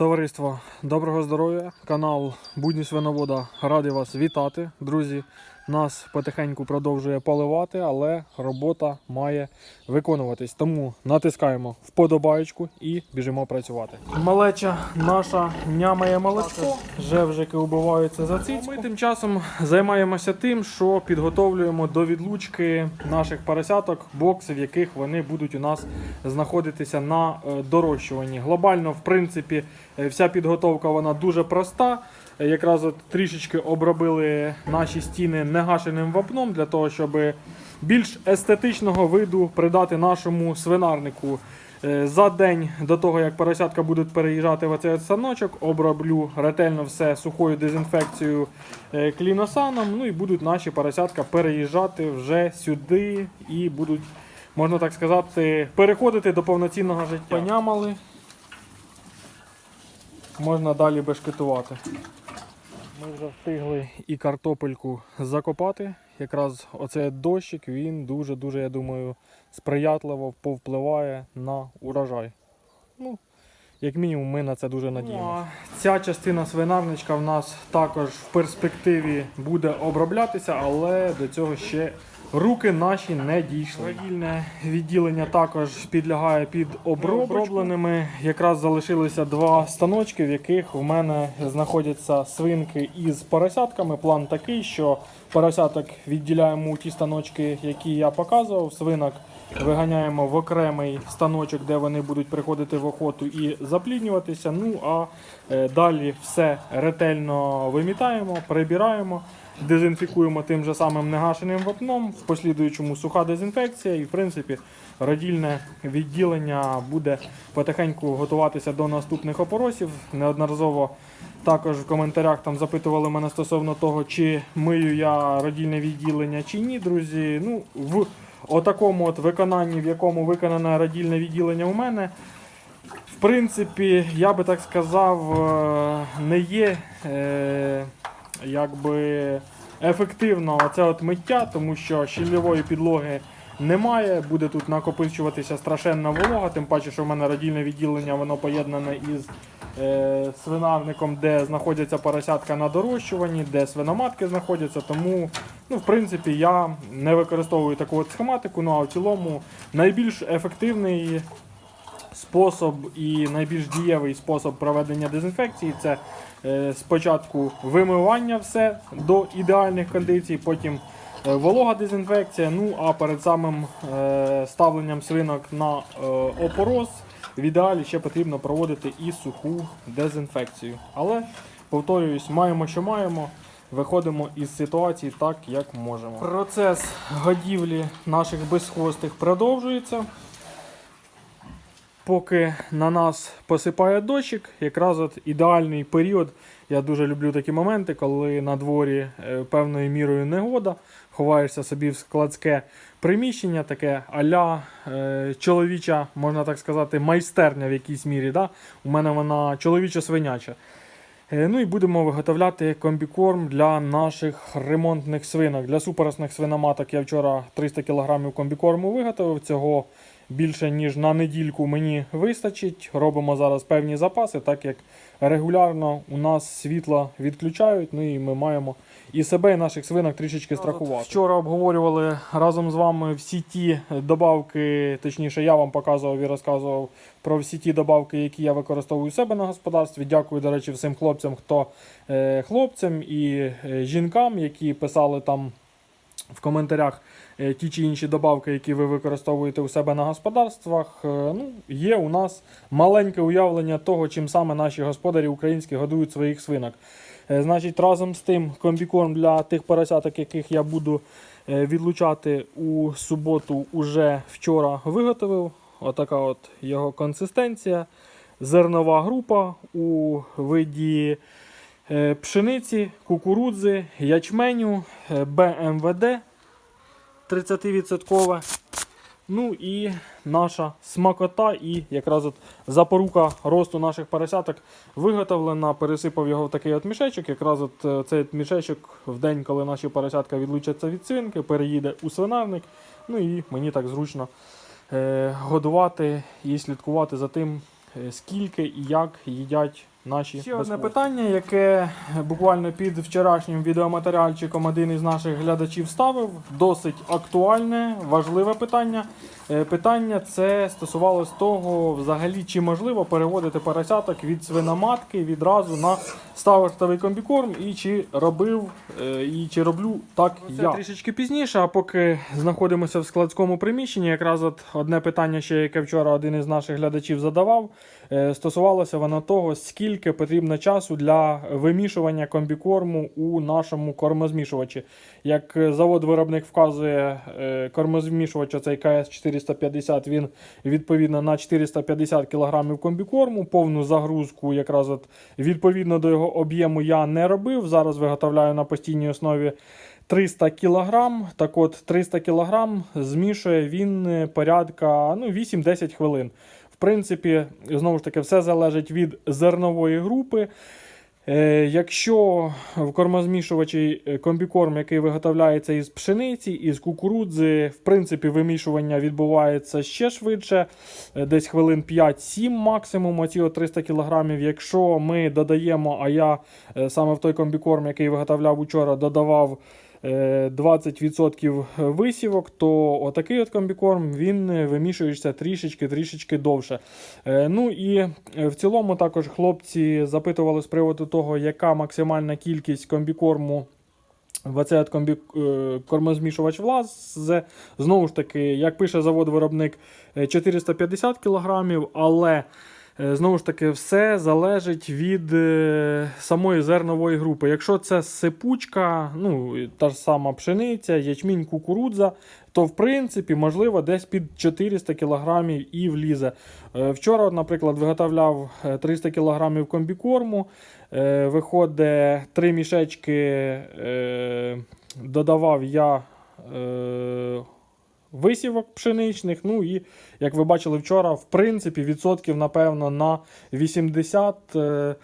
Товариство, доброго здоров'я! Канал Будні Свиновода радий вас вітати, друзі. Нас потихеньку продовжує поливати, але робота має виконуватись. Тому натискаємо вподобаєчку і біжимо працювати. Малеча наша нямає молочко, жевжики убиваються за цицьку. Ми тим часом займаємося тим, що підготовлюємо до відлучки наших поросяток, боксів, яких вони будуть у нас знаходитися на е, дорощуванні. Глобально, в принципі, е, вся підготовка вона дуже проста. Якраз от трішечки обробили наші стіни негашеним вапном для того, щоб більш естетичного виду придати нашому свинарнику. Е, За день до того, як поросятка будуть переїжджати в оцей от станочок, оброблю ретельно все сухою дезінфекцією е, кліносаном. Ну і будуть наші поросятка переїжджати вже сюди і будуть, можна так сказати, переходити до повноцінного життя. Понямали. Можна далі бешкетувати. Ми вже встигли і картопельку закопати. Якраз оцей дощик він дуже-дуже, я думаю, сприятливо повпливає на урожай. Ну, як мінімум, ми на це дуже надіємося. Ця частина свинарничка в нас також в перспективі буде оброблятися, але до цього ще руки наші не дійшли. Родільне відділення також підлягає під. Обробленими якраз залишилися два станочки, в яких в мене знаходяться свинки із поросятками. План такий, що поросяток відділяємо у ті станочки, які я показував. Свинок виганяємо в окремий станочок, де вони будуть приходити в охоту і запліднюватися. Ну а е, далі все ретельно вимітаємо, прибираємо. Дезінфікуємо тим же самим негашеним вапном, в послідуючому суха дезінфекція, і в принципі родільне відділення буде потихеньку готуватися до наступних опоросів. Неодноразово також в коментарях там запитували мене стосовно того, чи мию я родільне відділення чи ні, друзі. Ну, в отакому от виконанні, в якому виконане родільне відділення у мене, в принципі, я би так сказав, е, не є е, якби ефективно оце от миття, тому що щільової підлоги немає. Буде тут накопичуватися страшенна волога, тим паче, що в мене родільне відділення воно поєднане із свинарником, де знаходяться поросятка на дорощуванні, де свиноматки знаходяться. Тому, ну, в принципі, я не використовую таку от схематику. Ну а в цілому найбільш ефективний спосіб і найбільш дієвий спосіб проведення дезінфекції це е, спочатку вимивання все до ідеальних кондицій, потім е, волога дезінфекція. Ну а перед самим е, ставленням свинок на е, опороз в ідеалі ще потрібно проводити і суху дезінфекцію. Але повторююсь, маємо, що маємо. Виходимо із ситуації так, як можемо. Процес годівлі наших безхвостих продовжується поки на нас посипає дощик, якраз от ідеальний період. Я дуже люблю такі моменти, коли на дворі е, певною мірою негода, ховаєшся собі в складське приміщення, таке аля е, чоловіча, можна так сказати, майстерня в якійсь мірі. Да? У мене вона чоловічо-свиняча. Е, Ну і будемо виготовляти комбікорм для наших ремонтних свинок. Для супоросних свиноматок я вчора 300 кг комбікорму виготовив. Цього більше ніж на недільку мені вистачить. Робимо зараз певні запаси, так як регулярно у нас світло відключають. Ну і ми маємо і себе, і наших свинок трішечки страхувати. Вчора обговорювали разом з вами всі ті добавки, точніше, я вам показував і розказував про всі ті добавки, які я використовую у себе на господарстві. Дякую, до речі, всім хлопцям, хто е, хлопцям і е, жінкам, які писали там в коментарях е, ті чи інші добавки, які ви використовуєте у себе на господарствах. Е, Ну, є у нас маленьке уявлення того, чим саме наші господарі українські годують своїх свинок. Е, Значить, разом з тим комбікорм для тих поросяток, яких я буду відлучати у суботу, уже вчора виготовив. Отака от його консистенція. Зернова група у виді пшениці, кукурудзи, ячменю, е, БМВД 30%. Ну і наша смакота, і якраз от запорука росту наших поросяток виготовлена. Пересипав його в такий от мішечок. Якраз от е, цей от мішечок в день, коли наші поросятка відлучаться від свинки, переїде у свинарник. Ну і мені так зручно е, годувати і слідкувати за тим, е, скільки і як їдять наші Ще одне питання, яке буквально під вчорашнім відеоматеріальчиком один із наших глядачів ставив. Досить актуальне, важливе питання. Е, Питання це стосувалось того, взагалі, чи можливо переводити поросяток від свиноматки відразу на стартовий комбікорм, і чи робив, е, і чи роблю так Це я. Трішечки пізніше, а поки знаходимося в складському приміщенні, якраз от одне питання, ще яке вчора один із наших глядачів задавав, е, стосувалося воно того, скільки потрібно часу для вимішування комбікорму у нашому кормозмішувачі. Як завод-виробник вказує, кормозмішувач оцей КС-450, він відповідно на 450 кг комбікорму, повну загрузку, якраз от відповідно до його об'єму я не робив. Зараз виготовляю на постійній основі 300 кг. Так от 300 кг змішує він е, порядка ну, 8-10 хвилин. В принципі, знову ж таки, все залежить від зернової групи. Е, Якщо в кормозмішувачі е, комбікорм, який виготовляється із пшениці, із кукурудзи, в принципі, вимішування відбувається ще швидше, е, десь хвилин 5-7 максимум, оці 300 кг. Якщо ми додаємо, а я саме в той комбікорм, який виготовляв учора, додавав 20% висівок, то отакий от комбікорм він е, вимішується трішечки-трішечки довше. Е, Ну і е, в цілому також хлопці запитували з приводу того, яка максимальна кількість комбікорму. В оцей комбі... е, кормозмішувач влазе. Знову ж таки, як пише завод-виробник, е, 450 кг, але е, знову ж таки все залежить від е, самої зернової групи. Якщо це сипучка, ну та ж сама пшениця, ячмінь, кукурудза, то в принципі можливо десь під 400 кг і влізе. Е, Вчора, наприклад, виготовляв е, 300 кг комбікорму. Е, Виходить, три мішечки е, додавав я е, висівок пшеничних. Ну і, як ви бачили вчора, в принципі, відсотків, напевно, на 80 е, е,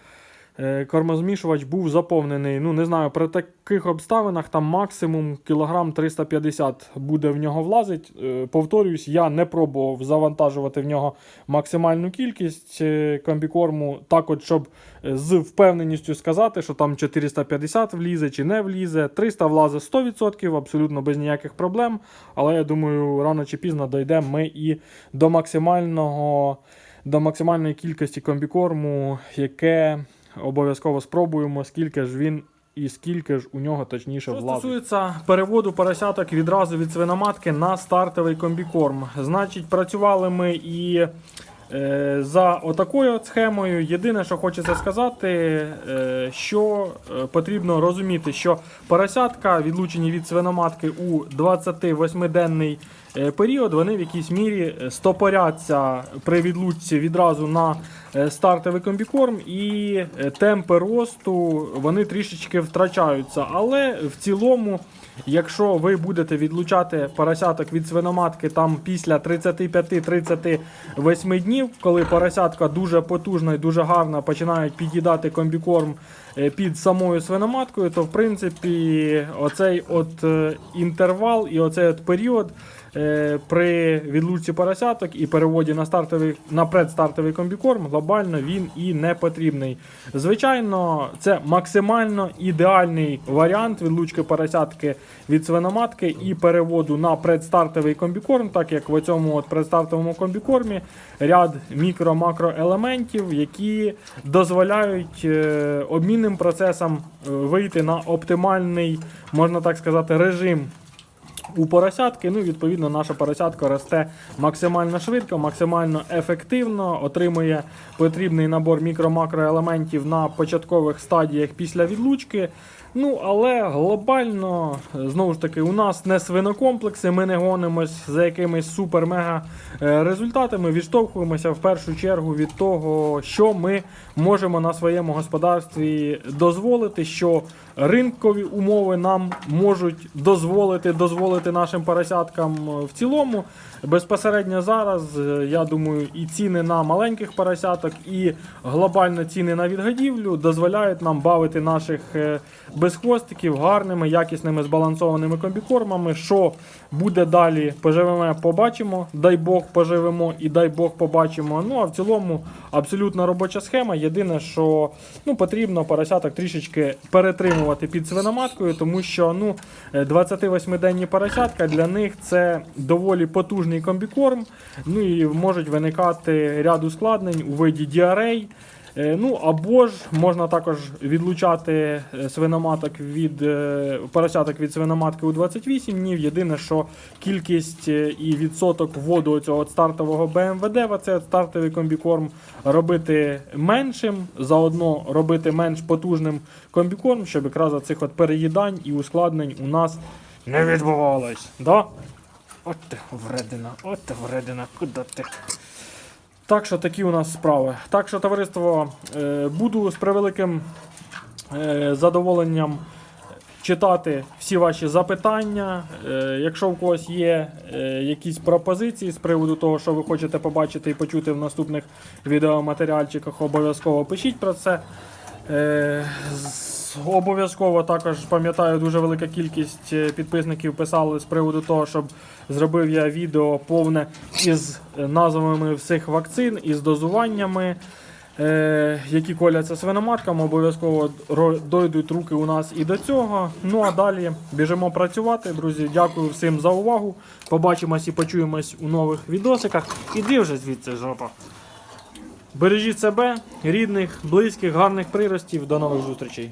кормозмішувач був заповнений. Ну, не знаю, при таких обставинах там максимум кілограм 350 буде в нього влазить. Е, Повторюсь, я не пробував завантажувати в нього максимальну кількість е, комбікорму, так от, щоб е, з впевненістю сказати, що там 450 влізе чи не влізе. 300 влазе 100%, абсолютно без ніяких проблем. Але я думаю, рано чи пізно дійдемо ми і до максимального. До максимальної кількості комбікорму, яке обов'язково спробуємо, скільки ж він і скільки ж у нього точніше влазить. Що стосується переводу поросяток відразу від свиноматки на стартовий комбікорм. Значить, працювали ми і е, за отакою от схемою. Єдине, що хочеться сказати, е, що е, потрібно розуміти, що поросятка, відлучені від свиноматки у 28-денний е, період, вони в якійсь мірі стопоряться при відлучці відразу на е, стартовий комбікорм, і е, темпи росту вони трішечки втрачаються. Але в цілому, якщо ви будете відлучати поросяток від свиноматки там після 35-38 днів, коли поросятка дуже потужна і дуже гарно починають під'їдати комбікорм е, під самою свиноматкою, то в принципі оцей от е, інтервал і оцей от період. Е, При відлучці поросяток і переводі на стартовий на предстартовий комбікорм глобально він і не потрібний. Звичайно, це максимально ідеальний варіант відлучки поросятки від свиноматки і переводу на предстартовий комбікорм, так як в цьому от предстартовому комбікормі ряд мікро-макроелементів, які дозволяють е, обмінним процесам е, вийти на оптимальний, можна так сказати, режим у поросятки. Ну, відповідно, наша поросятка росте максимально швидко, максимально ефективно, отримує потрібний набор мікро-макроелементів на початкових стадіях після відлучки. Ну, але глобально, знову ж таки, у нас не свинокомплекси, ми не гонимось за якимись супер-мега е, результатами. Відштовхуємося в першу чергу від того, що ми можемо на своєму господарстві дозволити, що ринкові умови нам можуть дозволити дозволити нашим поросяткам е, в цілому. Безпосередньо зараз, е, я думаю, і ціни на маленьких поросяток, і глобально ціни на відгодівлю дозволяють нам бавити наших е, без хвостиків, гарними, якісними збалансованими комбікормами. Що буде далі, поживемо, побачимо. Дай Бог поживемо і дай Бог побачимо. Ну а в цілому абсолютно робоча схема. Єдине, що ну, потрібно поросяток трішечки перетримувати під свиноматкою, тому що ну, 28-денні поросятка для них це доволі потужний комбікорм. Ну і можуть виникати ряд ускладнень у виді діарей. Е, Ну або ж можна також відлучати е, свиноматок від е, поросяток від свиноматки у 28 днів. Єдине, що кількість і відсоток вводу цього стартового БМВД, от стартовий комбікорм робити меншим, заодно робити менш потужним комбікорм, щоб якраз оцих от переїдань і ускладнень у нас не відбувалось. Да? От ти вредина, от ти вредина, куди ти? Так що такі у нас справи. Так що, товариство, е, буду з превеликим е, задоволенням читати всі ваші запитання. Е, Якщо в когось є якісь пропозиції з приводу того, що ви хочете побачити і почути в наступних відеоматеріальчиках, обов'язково пишіть про це. Обов'язково також пам'ятаю, дуже велика кількість е, підписників писали з приводу того, щоб зробив я відео повне із назвами всіх вакцин, із дозуваннями, е, які коляться свиноматкам. Обов'язково дойдуть руки у нас і до цього. Ну а далі біжимо працювати. Друзі, дякую всім за увагу. Побачимось і почуємось у нових відосиках. Іди вже звідси, жопа. Бережіть себе, рідних, близьких, гарних приростів. До нових зустрічей.